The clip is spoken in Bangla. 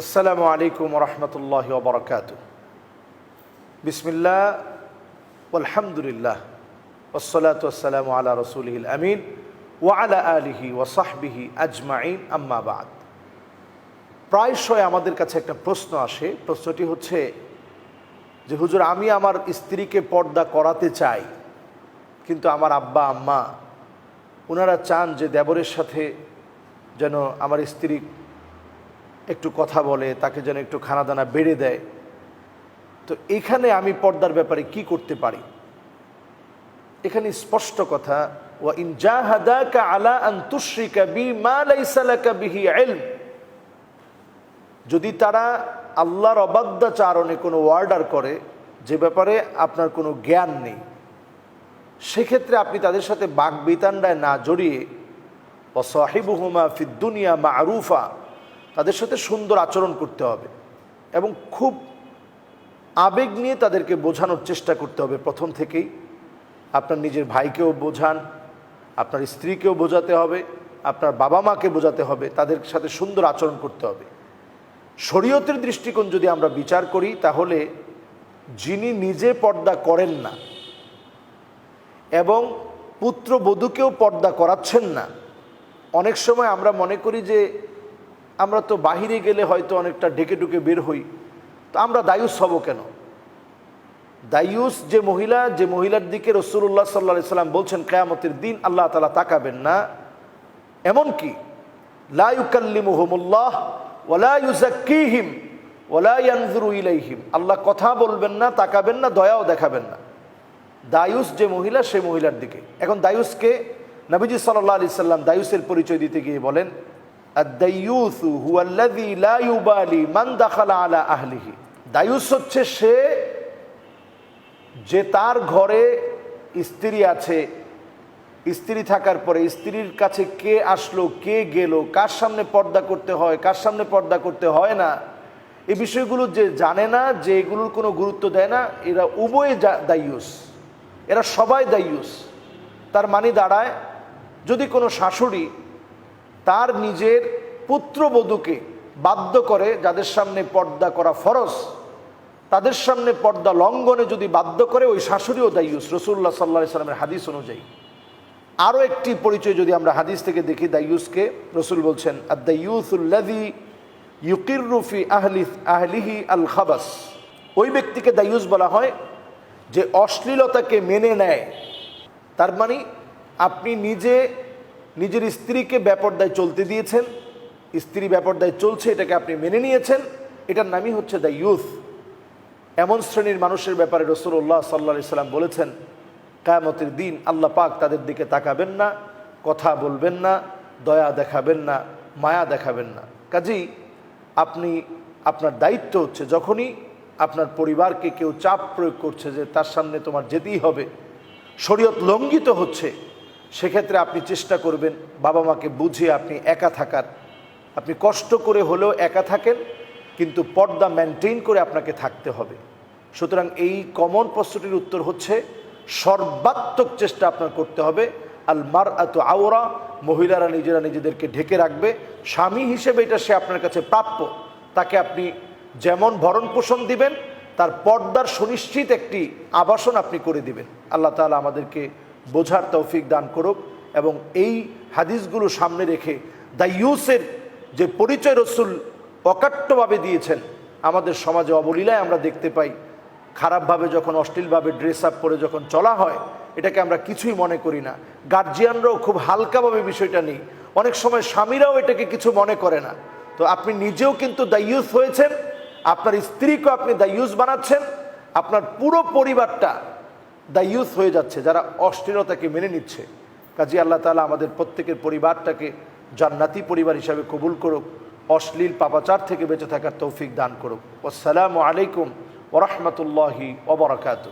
আসসালামু আলাইকুম রহমতুল্লাহ বরকাত বিসমিল্লা আলহামদুলিল্লাহ ওসলাত ওসালাম আলা রসুলহিল আমিন ওয়ালা আলিহি ওয়াসাহবিহি আজমাইন। আম্মাবাদ প্রায়শই আমাদের কাছে একটা প্রশ্ন আসে। প্রশ্নটি হচ্ছে যে, হুজুর, আমি আমার স্ত্রীকে পর্দা করাতে চাই, কিন্তু আমার আব্বা, আম্মা ওনারা চান যে দেবরের সাথে যেন আমার স্ত্রী একটু কথা বলে, তাকে যেন একটু খানা দানা বেড়ে দেয়। তো এখানে আমি পর্দার ব্যাপারে কি করতে পারি? এখানে স্পষ্ট কথা, ওয়া আলা বি মা যদি তারা আল্লাহর অবাধ্যাচারণে কোনো ওয়ার্ডার করে, যে ব্যাপারে আপনার কোনো জ্ঞান নেই, সেক্ষেত্রে আপনি তাদের সাথে বাঘ বিতান্ডায় না জড়িয়ে অসাহিবুহুমা ফিদ্দুনিয়া মা আরুফা তাদের সাথে সুন্দর আচরণ করতে হবে এবং খুব আবেগ নিয়ে তাদেরকে বোঝানোর চেষ্টা করতে হবে প্রথম থেকেই। আপনার নিজের ভাইকেও বোঝান, আপনার স্ত্রীকেও বোঝাতে হবে, আপনার বাবা মাকে বোঝাতে হবে, তাদের সাথে সুন্দর আচরণ করতে হবে। শরীয়তের দৃষ্টিকোণ যদি আমরা বিচার করি, তাহলে যিনি নিজে পর্দা করেন না এবং পুত্রবধূকেও পর্দা করাচ্ছেন না, অনেক সময় আমরা মনে করি যে আমরা তো বাহিরে গেলে হয়তো অনেকটা ঢেকে ঢুকে বের হই। তো আমরা দায়ুস হব কেন? দায়ুস যে মহিলা, যে মহিলার দিকে রসুল্লাহ সাল্লা সাল্লাম বলছেন, কেয়ামতের দিন আল্লাহ তালা তাকাবেন না। এমনকি লাইকাল্লিমুহমুল্লাহ ওলা ইউজাক্কিহিম ওলা ইয়ানজুরু ইলাইহিম। আল্লাহ কথা বলবেন না, তাকাবেন না, দয়াও দেখাবেন না। দায়ুস যে মহিলা, সে মহিলার দিকে। এখন দায়ুসকে নবীজি সাল্লাহ আলি সাল্লাম দায়ুসের পরিচয় দিতে গিয়ে বলেন আহলিহি। দায়ুস হচ্ছে সে যে তার ঘরে স্ত্রী আছে। স্ত্রী থাকার পরে স্ত্রীর কাছে কে আসলো, কে গেল, কার সামনে পর্দা করতে হয়, কার সামনে পর্দা করতে হয় না, এই বিষয়গুলো যে জানে না, যে এগুলোর কোনো গুরুত্ব দেয় না, এরা উভয়ে দায়ুস এরা সবাই দায়ুস তার মানে দাঁড়ায়, যদি কোনো শাশুড়ি তার নিজের পুত্রবধূকে বাধ্য করে যাদের সামনে পর্দা করা ফরজ, তাদের সামনে পর্দা লঙ্ঘনে যদি বাধ্য করে, ওই শাশুড়িও দায়ুস রসুল্লাহ সাল্লা সাল্লামের হাদিস অনুযায়ী। আরও একটি পরিচয় যদি আমরা হাদিস থেকে দেখি, দায়ুসকে, রসুল বলছেন ইউকিররুফি আহলি, আহলিহি আল খাবাস ওই ব্যক্তিকে দায়ুস বলা হয়, যে অশ্লীলতাকে মেনে নেয়। তার মানে আপনি নিজে নিজের স্ত্রীকে ব্যাপারদায় চলতে দিয়েছেন। স্ত্রী ব্যাপারদায় চলছে, এটাকে আপনি মেনে নিয়েছেন। এটার নামই হচ্ছে দ্য ইউথ এমন শ্রেণির মানুষের ব্যাপারে রসুল্লাহ সাল্লা সাল্লাম বলেছেন, কায়ামতের দিন আল্লাহ পাক তাদের দিকে তাকাবেন না, কথা বলবেন না, দয়া দেখাবেন না, মায়া দেখাবেন না। কাজেই আপনি, আপনার দায়িত্ব হচ্ছে যখনই আপনার পরিবারকে কেউ চাপ প্রয়োগ করছে যে তার সামনে তোমার যেতেই হবে, শরীয়ত লঙ্ঘিত হচ্ছে সেক্ষেত্রে আপনি চেষ্টা করবেন বাবা মাকে বুঝিয়ে আপনি একা থাকার। আপনি কষ্ট করে হলেও একা থাকেন, কিন্তু পর্দা মেনটেন করে আপনাকে থাকতে হবে। সুতরাং এই কমন প্রশ্নটির উত্তর হচ্ছে, সর্বাত্মক চেষ্টা আপনার করতে হবে। আল মার এত আওরা, মহিলারা নিজেরা নিজেদেরকে ঢেকে রাখবে। স্বামী হিসেবে এটা সে আপনার কাছে প্রাপ্য। তাকে আপনি যেমন ভরণ পোষণ দিবেন, তার পর্দার সুনিশ্চিত একটি আবাসন আপনি করে দিবেন। আল্লাহ তালা আমাদেরকে বোঝার তৌফিক দান করুক এবং এই হাদিসগুলো সামনে রেখে দ্য ইউসের যে পরিচয় রসুল অকাট্যভাবে দিয়েছেন, আমাদের সমাজে অবলীলায় আমরা দেখতে পাই, খারাপভাবে যখন, অশ্লীলভাবে ড্রেস আপ করে যখন চলা হয়, এটাকে আমরা কিছুই মনে করি না। গার্জিয়ানরাও খুব হালকাভাবে বিষয়টা নেই। অনেক সময় স্বামীরাও এটাকে কিছু মনে করে না। তো আপনি নিজেও কিন্তু দায়ুস হয়েছেন, আপনার স্ত্রীকেও আপনি দ্য দায়ুস বানাচ্ছেন, আপনার পুরো পরিবারটা দায়ুস হয়ে যাচ্ছে, যারা অস্থিরতাকে মেনে নিচ্ছে। কাজী আল্লাহ তালা আমাদের প্রত্যেকের পরিবারটাকে জান্নাতি পরিবার হিসাবে কবুল করুক, অশ্লীল পাপাচার থেকে বেঁচে থাকার তৌফিক দান করুক। আসসালামু আলাইকুম ওরহমতুল্লাহি ওবরাকাতু